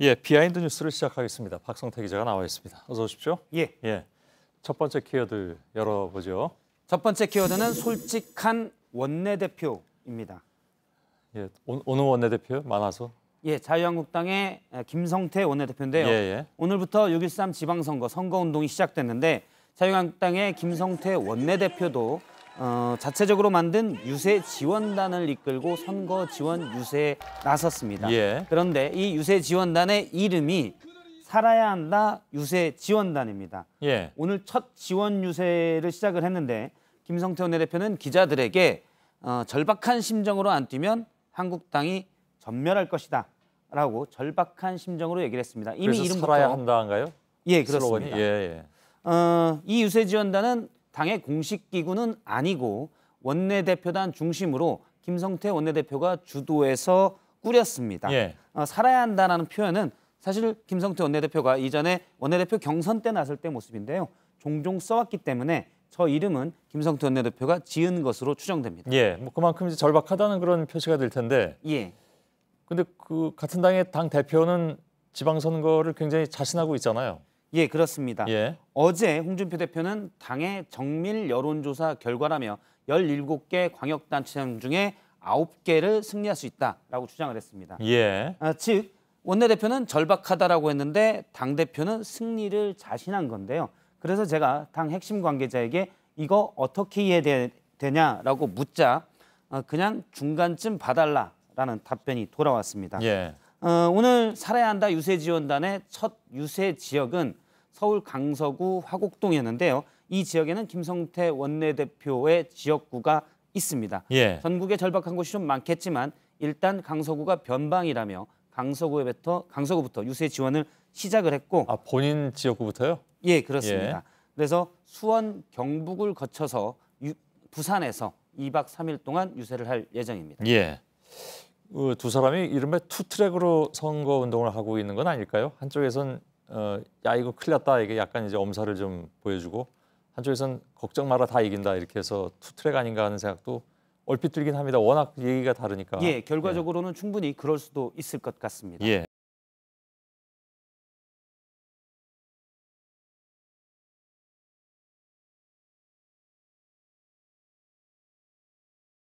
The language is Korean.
예, 비하인드 뉴스를 시작하겠습니다. 박성태 기자가 나와 있습니다. 어서 오십시오. 예. 예. 첫 번째 키워드 열어보죠. 첫 번째 키워드는 솔직한 원내대표입니다. 예, 오, 오늘 원내대표 많아서. 예, 자유한국당의 김성태 원내대표인데요. 예, 예. 오늘부터 6.13 지방선거 선거운동이 시작됐는데 자유한국당의 김성태 원내대표도 어, 자체적으로 만든 유세 지원단을 이끌고 선거 지원 유세에 나섰습니다. 예. 그런데 이 유세 지원단의 이름이 살아야 한다 유세 지원단입니다. 예. 오늘 첫 지원 유세를 시작을 했는데 김성태 원내대표는 기자들에게 어, 절박한 심정으로 안 뛰면 한국당이 전멸할 것이다 라고 절박한 심정으로 얘기를 했습니다. 이미 이름부터 살아야 한다인가요? 예? 그렇습니다. 예, 예. 어, 이 유세 지원단은 당의 공식 기구는 아니고 원내대표단 중심으로 김성태 원내대표가 주도해서 꾸렸습니다. 예. 어, 살아야 한다는 표현은 사실 김성태 원내대표가 이전에 원내대표 경선 때 나설 때 모습인데요. 종종 써왔기 때문에 저 이름은 김성태 원내대표가 지은 것으로 추정됩니다. 예. 뭐 그만큼 이제 절박하다는 그런 표시가 될 텐데. 예. 근데 그 같은 당의 당 대표는 지방선거를 굉장히 자신하고 있잖아요. 예, 그렇습니다. 예. 어제 홍준표 대표는 당의 정밀 여론조사 결과라며 17개 광역단체장 중에 9개를 승리할 수 있다라고 주장을 했습니다. 예. 아, 즉 원내대표는 절박하다라고 했는데 당대표는 승리를 자신한 건데요. 그래서 제가 당 핵심 관계자에게 이거 어떻게 이해되냐라고 묻자 어, 그냥 중간쯤 봐달라라는 답변이 돌아왔습니다. 예. 어, 오늘 살아야 한다 유세 지원단의 첫 유세 지역은 서울 강서구 화곡동이었는데요. 이 지역에는 김성태 원내대표의 지역구가 있습니다. 예. 전국에 절박한 곳이 좀 많겠지만 일단 강서구가 변방이라며 강서구부터 강서구부터 유세 지원을 시작을 했고 아, 본인 지역구부터요? 예 그렇습니다. 예. 그래서 수원 경북을 거쳐서 유, 부산에서 2박 3일 동안 유세를 할 예정입니다. 예. 어, 두 사람이 이른바 투트랙으로 선거 운동을 하고 있는 건 아닐까요? 한쪽에선 어, 야 이거 큰일 났다 이게 약간 이제 엄살을 좀 보여주고 한쪽에선 걱정 마라 다 이긴다 이렇게 해서 투트랙 아닌가 하는 생각도 얼핏 들긴 합니다. 워낙 얘기가 다르니까. 예 결과적으로는 충분히 그럴 수도 있을 것 같습니다. 예.